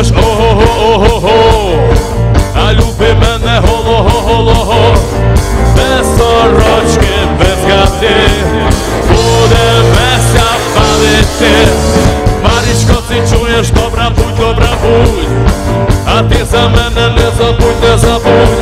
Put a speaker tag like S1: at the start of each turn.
S1: ого-го-ого-го, А люби мене голого-голого Без сорочки, без гати. Буде веся палити. Марічко, ти чуєш, добра будь, добра будь А ти за мене не забудь, не забудь.